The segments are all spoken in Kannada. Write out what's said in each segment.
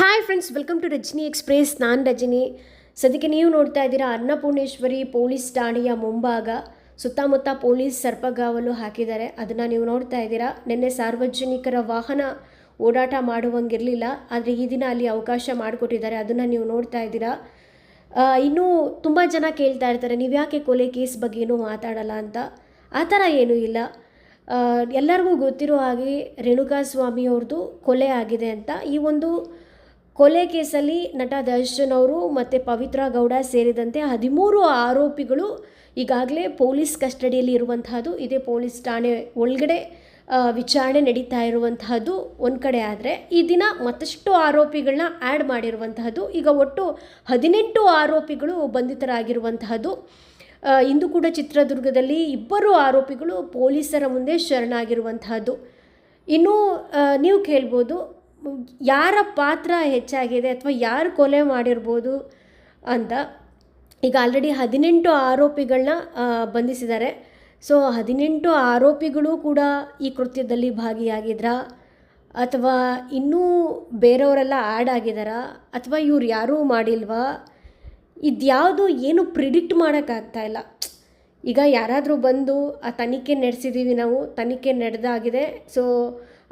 Hi friends welcome to Rajani express ನಾನು ರಜನಿ. ಸದ್ಯಕ್ಕೆ ನೀವು ನೋಡ್ತಾ ಇದ್ದೀರಾ ಅನ್ನಪೂರ್ಣೇಶ್ವರಿ ಪೊಲೀಸ್ ಠಾಣೆಯ ಮುಂಭಾಗ. ಸುತ್ತಮುತ್ತ ಪೊಲೀಸ್ ಸರ್ಪಗಾವಲು ಹಾಕಿದ್ದಾರೆ. ಅದನ್ನು ನೀವು ನೋಡ್ತಾ ಇದ್ದೀರಾ. ನಿನ್ನೆ ಸಾರ್ವಜನಿಕರ ವಾಹನ ಓಡಾಟ ಮಾಡುವಂಗಿರಲಿಲ್ಲ. ಆದರೆ ಈ ದಿನ ಅಲ್ಲಿ ಅವಕಾಶ ಮಾಡಿಕೊಟ್ಟಿದ್ದಾರೆ. ಅದನ್ನು ನೀವು ನೋಡ್ತಾ ಇದ್ದೀರಾ. ಇನ್ನೂ ತುಂಬ ಜನ ಕೇಳ್ತಾ ಇರ್ತಾರೆ. ನೀವು ಯಾಕೆ ಕೊಲೆ ಕೇಸ್ ಬಗ್ಗೆ ಏನೂ ಮಾತಾಡಲ್ಲ ಅಂತ. ಆ ಥರ ಏನೂ ಇಲ್ಲ. ಎಲ್ಲರಿಗೂ ಗೊತ್ತಿರೋ ಹಾಗೆ ರೇಣುಕಾ ಸ್ವಾಮಿ ಅವ್ರದ್ದು ಕೊಲೆ ಆಗಿದೆ ಅಂತ ಈ ಒಂದು ಕೊಲೆ ಕೇಸಲ್ಲಿ ನಟ ದರ್ಶನ್ ಅವರು ಮತ್ತು ಪವಿತ್ರ ಗೌಡ ಸೇರಿದಂತೆ ಹದಿಮೂರು ಆರೋಪಿಗಳು ಈಗಾಗಲೇ ಪೊಲೀಸ್ ಕಸ್ಟಡಿಯಲ್ಲಿ ಇರುವಂತಹದ್ದು. ಇದೇ ಪೊಲೀಸ್ ಠಾಣೆ ಒಳಗಡೆ ವಿಚಾರಣೆ ನಡೀತಾ ಇರುವಂತಹದ್ದು ಒಂದು ಕಡೆ ಆದರೆ. ಈ ದಿನ ಮತ್ತಷ್ಟು ಆರೋಪಿಗಳನ್ನ ಆ್ಯಡ್ ಮಾಡಿರುವಂತಹದ್ದು. ಈಗ ಒಟ್ಟು ಹದಿನೆಂಟು ಆರೋಪಿಗಳು ಬಂಧಿತರಾಗಿರುವಂತಹದ್ದು. ಇಂದು ಕೂಡ ಚಿತ್ರದುರ್ಗದಲ್ಲಿ ಇಬ್ಬರು ಆರೋಪಿಗಳು ಪೊಲೀಸರ ಮುಂದೆ ಶರಣಾಗಿರುವಂತಹದ್ದು. ಇನ್ನು ನೀವು ಕೇಳ್ಬೋದು ಯಾರ ಪಾತ್ರ ಹೆಚ್ಚಾಗಿದೆ ಅಥವಾ ಯಾರು ಕೊಲೆ ಮಾಡಿರ್ಬೋದು ಅಂತ ಈಗ ಆಲ್ರೆಡಿ ಹದಿನೆಂಟು ಆರೋಪಿಗಳನ್ನ ಬಂಧಿಸಿದ್ದಾರೆ. ಸೊ ಹದಿನೆಂಟು ಆರೋಪಿಗಳು ಕೂಡ ಈ ಕೃತ್ಯದಲ್ಲಿ ಭಾಗಿಯಾಗಿದ್ರಾ? ಅಥವಾ ಇನ್ನೂ ಬೇರೆಯವರೆಲ್ಲ ಆ್ಯಡ್ ಆಗಿದ್ದಾರಾ? ಅಥವಾ ಇವ್ರು ಯಾರೂ ಮಾಡಿಲ್ವಾ? ಇದ್ಯಾವುದು ಏನು ಪ್ರಿಡಿಕ್ಟ್ ಮಾಡೋಕ್ಕಾಗ್ತಾ ಇಲ್ಲ. ಈಗ ಯಾರಾದರೂ ಬಂದು, ಆ ತನಿಖೆ ನಡೆಸಿದ್ದೀವಿ ನಾವು, ತನಿಖೆ ನಡೆದಾಗಿದೆ. ಸೊ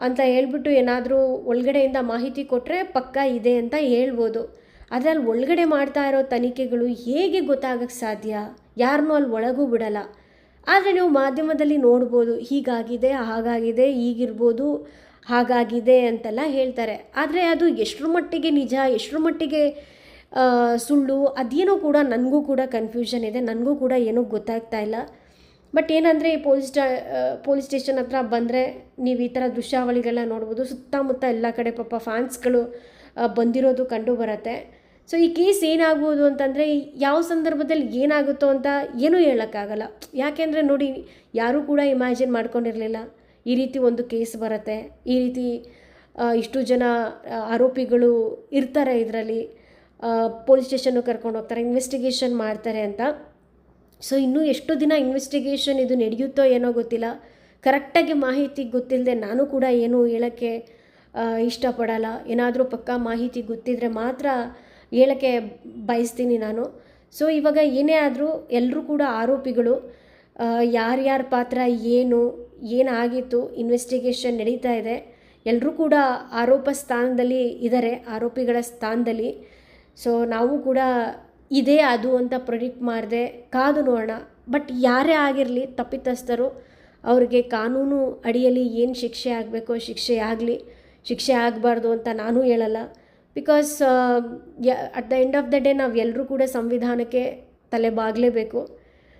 ಅಂತ ಹೇಳ್ಬಿಟ್ಟು ಏನಾದರೂ ಒಳಗಡೆಯಿಂದ ಮಾಹಿತಿ ಕೊಟ್ಟರೆ ಪಕ್ಕ ಇದೆ ಅಂತ ಹೇಳ್ಬೋದು. ಆದರೆ ಅಲ್ಲಿ ಒಳಗಡೆ ಮಾಡ್ತಾ ಇರೋ ತನಿಖೆಗಳು ಹೇಗೆ ಗೊತ್ತಾಗಕ್ಕೆ ಸಾಧ್ಯ? ಯಾರನ್ನೂ ಅಲ್ಲಿ ಒಳಗೂ ಬಿಡಲ್ಲ. ಆದರೆ ನೀವು ಮಾಧ್ಯಮದಲ್ಲಿ ನೋಡ್ಬೋದು, ಹೀಗಾಗಿದೆ, ಹಾಗಾಗಿದೆ ಹೀಗಿರ್ಬೋದು ಹಾಗಾಗಿದೆ ಅಂತೆಲ್ಲ ಹೇಳ್ತಾರೆ. ಆದರೆ ಅದು ಎಷ್ಟರ ಮಟ್ಟಿಗೆ ನಿಜ, ಎಷ್ಟರ ಮಟ್ಟಿಗೆ ಸುಳ್ಳು, ಅದೇನೋ ಕೂಡ ನನಗೂ ಕೂಡ ಕನ್ಫ್ಯೂಷನ್ ಇದೆ, ನನಗೂ ಕೂಡ ಏನೂ ಗೊತ್ತಾಗ್ತಾ ಇಲ್ಲ. ಬಟ್ ಏನಂದರೆ ಈ ಪೊಲೀಸ್ ಸ್ಟಾ ಪೊಲೀಸ್ ಸ್ಟೇಷನ್ ಹತ್ರ ಬಂದರೆ ನೀವು ಈ ಥರ ದೃಶ್ಯಾವಳಿಗಳನ್ನ ನೋಡ್ಬೋದು. ಸುತ್ತಮುತ್ತ ಎಲ್ಲ ಕಡೆ ಪಾಪ ಫ್ಯಾನ್ಸ್ಗಳು ಬಂದಿರೋದು ಕಂಡು ಬರುತ್ತೆ. ಸೊ ಈ ಕೇಸ್ ಏನಾಗ್ಬೋದು ಅಂತಂದರೆ ಯಾವ ಸಂದರ್ಭದಲ್ಲಿ ಏನಾಗುತ್ತೋ ಅಂತ ಏನೂ ಹೇಳೋಕ್ಕಾಗಲ್ಲ. ಯಾಕೆಂದರೆ ನೋಡಿ, ಯಾರೂ ಕೂಡ ಇಮ್ಯಾಜಿನ್ ಮಾಡ್ಕೊಂಡಿರಲಿಲ್ಲ. ಈ ರೀತಿ ಒಂದು ಕೇಸ್ ಬರುತ್ತೆ. ಈ ರೀತಿ ಇಷ್ಟು ಜನ ಆರೋಪಿಗಳು ಇರ್ತಾರೆ ಇದರಲ್ಲಿ. ಪೊಲೀಸ್ ಸ್ಟೇಷನ್ನು ಕರ್ಕೊಂಡು ಹೋಗ್ತಾರೆ, ಇನ್ವೆಸ್ಟಿಗೇಷನ್ ಮಾಡ್ತಾರೆ ಅಂತ. ಸೊ ಇನ್ನೂ ಎಷ್ಟು ದಿನ ಇನ್ವೆಸ್ಟಿಗೇಷನ್ ಇದು ನಡೆಯುತ್ತೋ ಏನೋ ಗೊತ್ತಿಲ್ಲ. ಕರೆಕ್ಟಾಗಿ ಮಾಹಿತಿ ಗೊತ್ತಿಲ್ಲದೆ ನಾನು ಕೂಡ ಏನೂ ಹೇಳೋಕ್ಕೆ ಇಷ್ಟಪಡಲ್ಲ. ಏನಾದರೂ ಪಕ್ಕಾ ಮಾಹಿತಿ ಗೊತ್ತಿದ್ದರೆ ಮಾತ್ರ ಹೇಳೋಕ್ಕೆ ಬಯಸ್ತೀನಿ ನಾನು. ಸೊ ಇವಾಗ ಏನೇ ಆದರೂ ಎಲ್ಲರೂ ಕೂಡ ಆರೋಪಿಗಳು ಯಾರ್ಯಾರ ಪಾತ್ರ ಏನು, ಏನಾಗಿತ್ತು ಇನ್ವೆಸ್ಟಿಗೇಷನ್ ನಡೀತಾ ಇದೆ. ಎಲ್ಲರೂ ಕೂಡ ಆರೋಪ ಸ್ಥಾನದಲ್ಲಿ ಇದ್ದಾರೆ ಆರೋಪಿಗಳ ಸ್ಥಾನದಲ್ಲಿ. ಸೊ ನಾವು ಕೂಡ ಇದೇ ಅದು ಅಂತ ಪ್ರೊಡಿಕ್ಟ್ ಮಾಡಿದೆ ಕಾದು ನೋಡೋಣ. ಬಟ್ ಯಾರೇ ಆಗಿರಲಿ, ತಪ್ಪಿತಸ್ಥರು, ಅವ್ರಿಗೆ ಕಾನೂನು ಅಡಿಯಲ್ಲಿ ಏನು ಶಿಕ್ಷೆ ಆಗಬೇಕೋ ಶಿಕ್ಷೆ ಆಗಲಿ, ಶಿಕ್ಷೆ ಆಗಬಾರ್ದು ಅಂತ ನಾನು ಹೇಳಲ್ಲ. Because at the end of the day ನಾವು ಎಲ್ಲರೂ ಕೂಡ ಸಂವಿಧಾನಕ್ಕೆ ತಲೆ ಬಾಗಲೇಬೇಕು.